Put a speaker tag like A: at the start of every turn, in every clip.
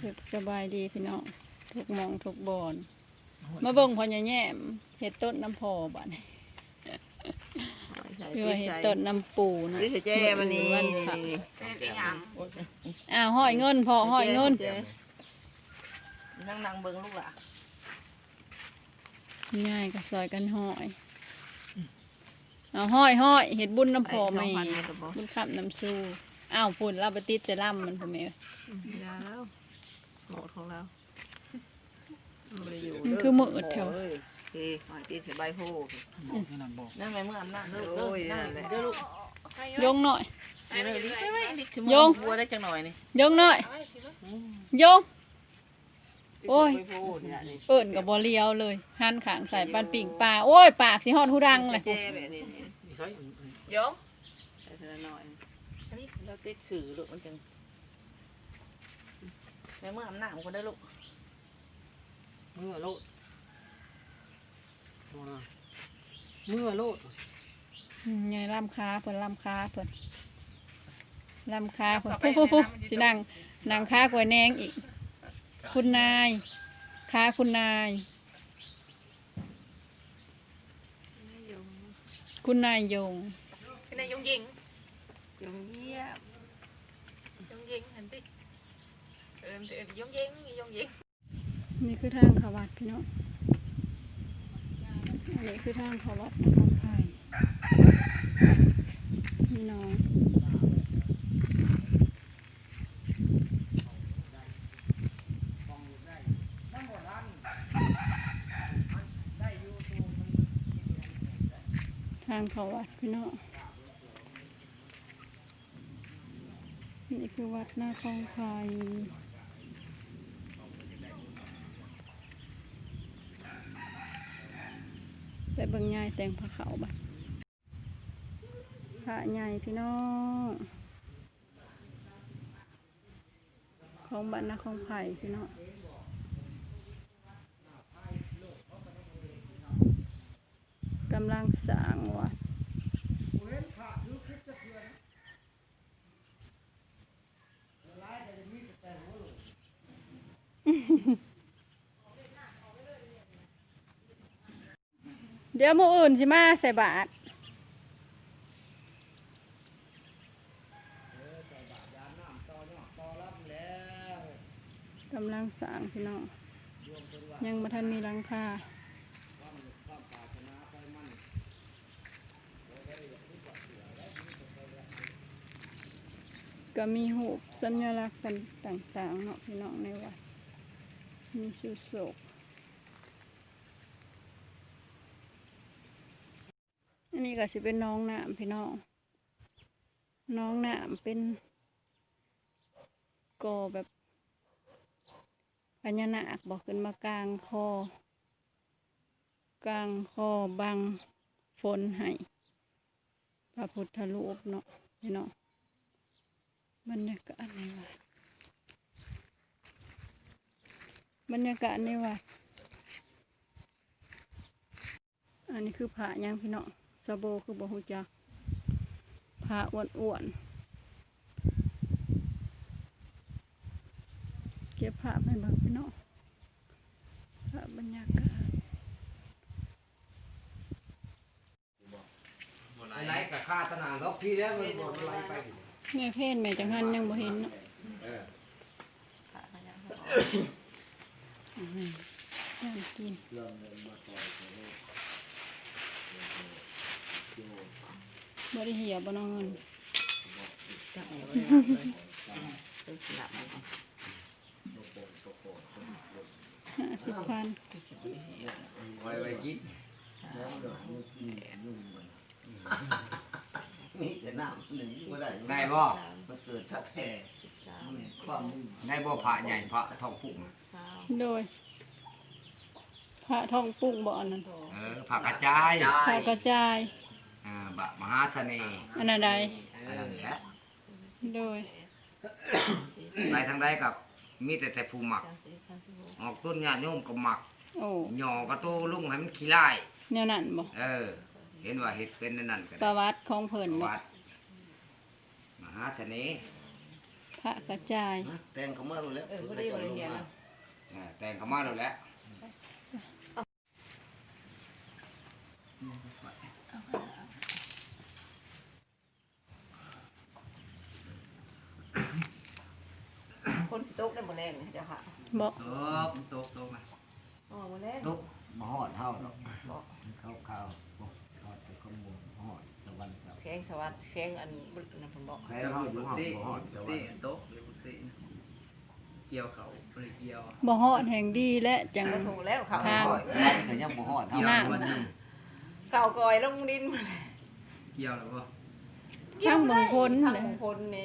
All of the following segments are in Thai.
A: สุขสบายดีพี่น้องทุกหมองทุกบอนมาเบิ่งพอแย่มเห็ดต้นน้ำพอบ้านคือว่าเห็ดต้นน้ำปูนะ
B: นี่เจ๊มันนี่
A: วันพระ
B: นี่
A: อ้าวห้อยเงินพอห้อยเงิน
B: นั่งนั่งเบิ่งลูกล่ะ
A: ง่ายก็ซอยกันห้อยเอาห้อยห้อยเห็ดบุญน้ำพอไหม
B: สองพันเมตรบ่
A: บุญขับน้ำสู้ อ้าวปุ่นเราไปติดเจล่ำมันพ่อแม่
B: ยาแล้วหมดของเราไม่ได้อยู่
A: มันคือมือแถว
B: โอเคหอยตีเสียใบโพนั่งไงเมื่ออำนาจลูกเด้อนั่งเด้อลูก
A: ยงหน่อย
B: เด้อลิไปไว้ลิถึง
A: โยง
B: บัวได้จังหน่อยนี่
A: ยงหน่อยยง โอ้ย
B: ใบโพเนี่ยนี่
A: เอิญกับบอเลียวเลยหันขางใส่ปันปิ่งปลาโอ้ย ปากสิฮอดหูดังเลย
B: เจ๊แบบนี้นี่โยงใส่ทีละหน่อยอันนี้เรา ติดสื่อลูกมันจังแม่เมื่ออำนาจมันก็ได้ลูก
C: เมื่อโลดเมื่อโลด
A: อืมไงลำคาเพิ่นลำคาเพิ่นลำคาเพิ่นปุ๊บปุ๊บปุ๊บสินั่งนั่งคากล้วยแนงอีก คุณนายคาคุณนาย คุณนายยง
D: cái này giống dính
B: ยง เยี่ยม
D: giống dính hình tí ừ, thì giống dính giống dính
A: นี่คือทางเขาวัดพี่น้องอันนี้คือทางเขาวัดนครไทยพี่น้องทางเขาวัดพี่น้องนี่ คือวัดหน้าคลองไทยไปเบิ่งยายแต่งผ้าขาวบัดผ้าใหญ่พี่น้องของบ้านนาของไผ่พี่น้องกำลังสร้างวัด เดี๋ยวมืออื่นสิมาใส่บาทกำลังสร้างพี่น้องยังมาทันมีหลังคาก็มีหูสัญลักษณ์กันต่างๆเนาะพี่น้องในวัด มีสุโศกอันนี้ก็สิเป็นน้องน้ำพี่น้อง น้องน้ำเป็นกอแบบพญานาคบอกขึ้นมากลางคอ กลางคอบังฝนให้พระพุทธรูปเนาะพี่น้องบรรยากาศในวัด บรรยากาศในวัดอันนี้คือพระยังพี่น้องซาโบคือบ่ฮู้จักพระอ้วนๆ เก็บภาพให้เบิ่งพี่น้องภาพบรรยากาศ
C: ไล่กับข้าตนางล็อกพี่แล้วมันบ่ไล่ไป
A: แม่เพศแม่จังหันยังบ่เห็นเนาะ
C: เออ
B: ขาดมายัง
A: อื้อหือย่างกินบ่ได้เหี่ยวบ่น้องเงิน
B: จับอยู่เลยเป็นหลับมัน
A: ห้าสิบพัน
B: ก็สิบปี
C: ไว้ไว้กิน
B: สาม
E: นี่แต่น้ำหนึ่งก็ได้
C: ได้บ่
E: มันเกิดทักแท้
B: สิบสาม
E: ความมุ่ง
C: ได้บ่พระใหญ่พระทองพุ่ง
B: สาม
A: โดย พระทองปุ้งบ่อนนั้น
B: สอง
C: เออพระกระจาย
A: พระกระจาย
C: อ่าบะมหาเสน่ห์
A: อันนั้นใด
C: อันนั้นแหละ
A: โดย
C: ไปทางใดกับมีแต่แต่ผู้หมัก
B: สามสี่สามสิบหก
C: ออกต้นญาติโยมก็หมัก
A: โอ้
C: หย่อกระโตลุงให้มันขี้ลาย
A: แนวนั้นบ่
C: เออ เห็นว่าเฮ็ดเป็นนั่นนั่นก็
A: ป
C: ได้
A: ระวัติของเพิ่นบ่
C: วัดมหาเสน่ห์
A: พ ระกระจาย
E: แตงเขามาดูแล้ว
B: เออบ่ได้บ่ได้เรียนนะ
C: อ่าแต่งเขามาแล้วแหละ
B: คนสิตกได้บ่แรงนี่เจ้าค่ะ
A: บอก
C: ตกตกตกมา
B: อ๋อบ่แรง
E: ตุก
B: งสวัสดิ์แพงอันบุญนั่นเพิ่นบอก
E: แพ้เฮาอยู่หอดบ่หอดสวร
F: ซี่
E: รค์
F: โต๊ะหรือบุกซี่เกี่ยวเขาบริเกี่ยว
A: บ่ฮอดแห่งดีและจัง
B: ก็ถูกแล้วเขา
A: ทาง
E: หอดสวรรค์แต่ยังบ่หอดเฮา
A: น้
E: มันนี่
B: เก่ากอยลงดิน
F: เกี่ยวหรือเปล่า
A: ทางบางคน
B: ทาง
A: เลย
B: บางคนนี่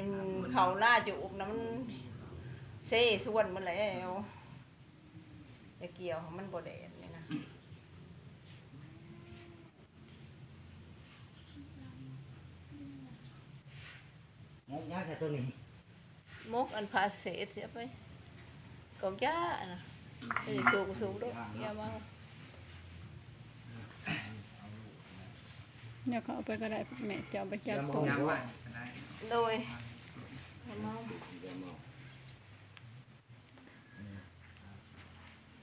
B: เขาหน้าจูบน้ำมันเซ่ส่วนมันแล้วอย่าเกี่ยวมันบ่แดด นี่นะ
E: งกยากแค่ตัวนี้
B: มกอันพาเศษเสียไปกองจ้านะไปสูบสูบด้วยอย่ามา
A: เนี่ยเขาเอาไปก็ได้แม่จะเอาไปจับกบ
F: ย้ำว่าก็ได้
B: โดยอย่ามา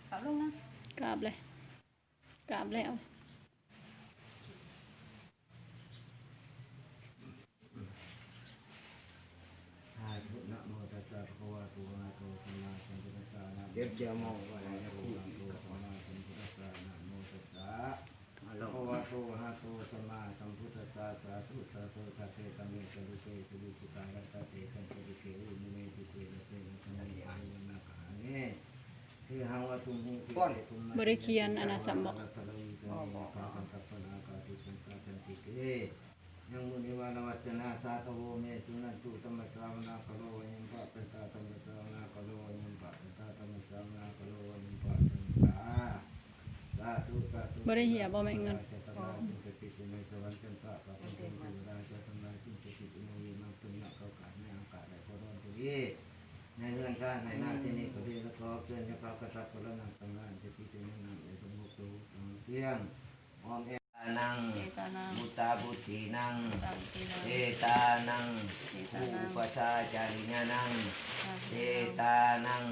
B: เอาลงนะ
A: กราบเลยกราบแล้ว
E: ทายพุทธนะโมตัสสะภะคะวะโตอะระหะโตสัมมาสัมพุทธัสสะนะ เด็บเจียวมองว่าอะระหะโตสัมมาสัมพุทธัสสนะโมตัสสะภะคะวะโตอะระหะโตสัมมาสัมพุทธัสสะสาธุสาธุสัพเพตัมเมสุเตสุริสุตารัตเตคันสริเกอุมิเนติเตระเตนะธรรมนิอายุนาคาเนคือหังวะตุมหุติเตตุม
A: บ่ได้เขียนอันน่ะสำบอก
E: รัตโลวินยะภาคันตันากาติสังฆาสันติเกยังมุนิวานวัจนาสาตโวเมสุนันตุตัมมะสาวนาคโลยังปะเป็นตาตัมมะสาวนาคโลยังปะเป็นตาตัมมสาวนาคโลยัง
A: บ่ได้เหียบ่แม่เงิน
E: จะตลาดจึงจะติดอยู่ในสวรรค์จันทร์ปะเป็นเป็นเทวดาจะทำลายจึงจะติดอยู่ในวิมานตุนนะเขาขายในเรื่องการในหน้าที่นี้ก็ดีแล้วก็เพื่อนจะพากระตับกระนังตำนานจะติดอยู่ในสมุทรเทียงออมเอ นัง
B: เอตานา
E: บุตาบุตรีนัง
B: ตามตีนา
E: เอตานังภูปชาจาริญานังเอตานัง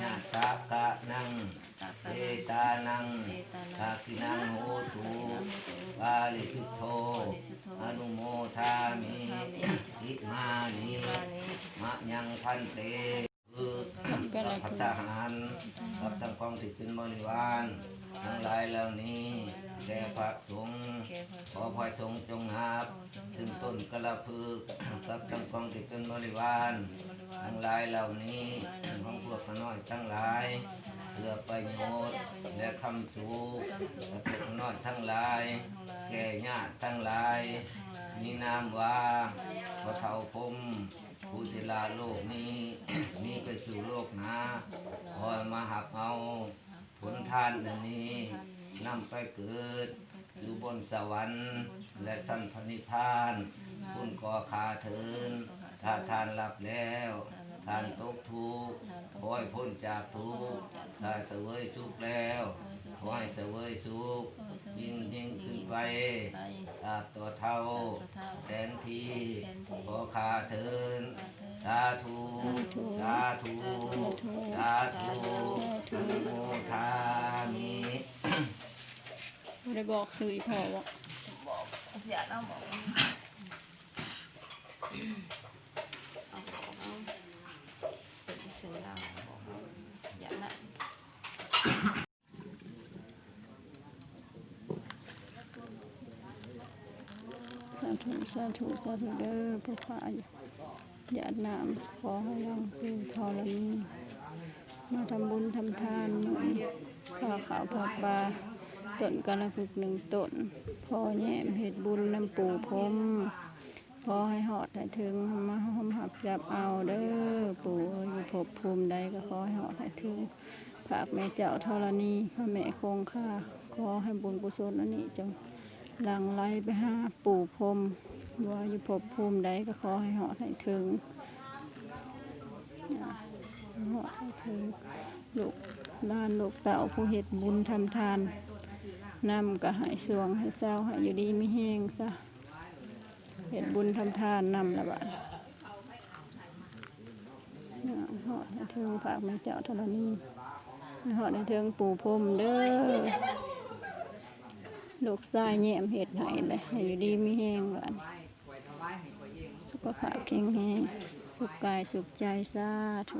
E: ญาตากะนังเอตานังทาคินังโหตุกาลิสุโธอนุโมทามิอิมานิมะยังพันเตคือ พัฒหารกับทั้งกองที่เป็นบริวารทั้งหลายเหล่านี้แก่พระสงฆ์ขอพระสงฆ์จงหับถึงต้นกระพึกกับทั้งกองที่เป็นบริวารทั้งหลายเหล่านี้ของพวกน้อยทั้งหลายเพื่อประโยชน์และคำสูและพวกน้อยทั้งหลาย แก่ญาติทั้งหลายมีนามว่าพระเทาพรม ผู้ที่ลาโลกนี้ นี้ไปสู่โลกหนาคอยมาหักเอาผลทานอันนี้นำไปเกิด อยู่บนสวรรค์และท่านพระนิพพานคุณก่อขาเถินถ้าทานหลับแล้ว ทานตกทุกข์ขอให้พ้นจากทุกข์ถ้าเสวยสุขแล้วขอให้เสวยสุขยิ่งยิ่งขึ้นไปอาบตัวเท่าแทนทีขอขาเถินสาธุสาธุสาธุอนุโมทามิ
A: บ่ได้บอกสื่ออีพ่อว่า
B: บอกอย่าเอาบอกเอาบอกเอาเป็นสื่อเราบอกเอาอย่านะ
A: สาธุสาธุเด้อพระพายญาตินามขอให้ยังสู่ธรณีมาทำบุญทำทานหนุนข้าขาวผักปลาต้นกระพึกหนึ่งต้นพอแย่มเห็ดบุญน้ำปู่พรมขอให้หอดให้ถึงมาหอมหับจับเอาเด้อปู่อยู่ภพภูมิใดก็ขอให้หอดให้ถึงภาคแม่เจ้าธรณีพระแม่คงค่าขอให้บุญกุศลอันนี้จงหลังไหลไปหาปู่พรม ว่าอยู่ภพภูมิใดก็ขอให้เหาะให้ถึงเหาะให้ถึงลูกล้านลูกเต่าผู้เฮ็ดบุญทำทานนำก็ให้สวงให้เศร้าให้อยู่ดีไม่แห้งซะเฮ็ดบุญทำทานนำละบาดอดในเทิงฝากแม่เจ้าธรณีให้หอในเทิงปู่พรมเด้อลูกชายแยมเฮ็ดให้เลยอยู่ดีไมีแฮงหวาน ขภาพแข็งแรงสุขกายสุขใจสาธุ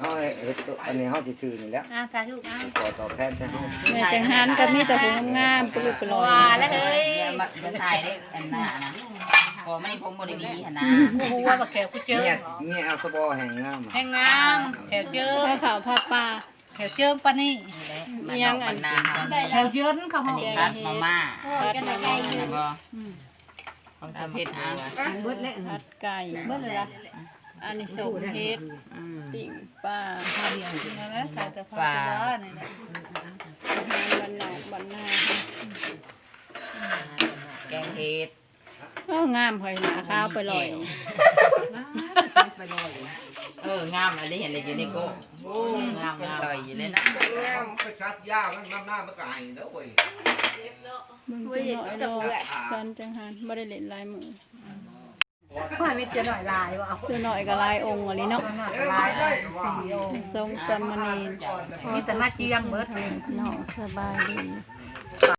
C: เฮาเฮ็ดตัวอันนี้เฮาสิซื้อนี่แหล้ว
D: อะสาธุอะ
C: ขอตอบแทนแทนเฮา
A: แม่จังหันก็มีแต่ผู้งามๆปลุกปลอ
D: ว่ายแล้วเฮ้ย
G: เดี๋ยวมาเดี๋ยวถ่ายได้อันหน้านะพอไม่ผมบริวีหันนะ
D: กูหัวบักแขวกูเจอ
C: เมียเมียเอาสบอแห่งงาม
D: แห้งงามแขวเจอ
A: ผ้าขาวผ้าป่า
D: แขวเจอปะนี่
G: มันออกมันนาเขา
D: แขวเยินเขา
G: อั
D: ห้
G: น
D: อง
G: นี้คัดมาม่า
A: พัดมาม่า
G: อันนั้นบ่ ของสำเพ็จอะ
A: พัดไก่เบิ่เลยล่ะอันนี้สุกเฮ็ด
G: อืม
A: ปิ่งปลา
D: นั่นแหละขายแต่ผ้าตัวนี่แหละ
A: อาหารบ้านนอกบ้านนา
G: แกงเห็ด
A: ก็งามหอยหนาข้าวไปลอย
G: เอองามอะไรเห็นเลยอยู่ในโก้โอ้งามงามเลยอยู่เลยนะ
E: งามไปชักยามันน้ำหน้ามันก็ไอ้เด้อเว้ย
A: มึงจะน้อยดอกฉันจังหันบ่ได้เล่นลายมือ
D: ผ้ามิตรจะหน่อยลายวะ
A: เสื้อน้อยก็ลายองค์อะไรเนาะ
D: ลายสีโอ
A: ทรงสามเณร
D: มีแต่มาเจียงเบิดเลย
A: น้องสบายดี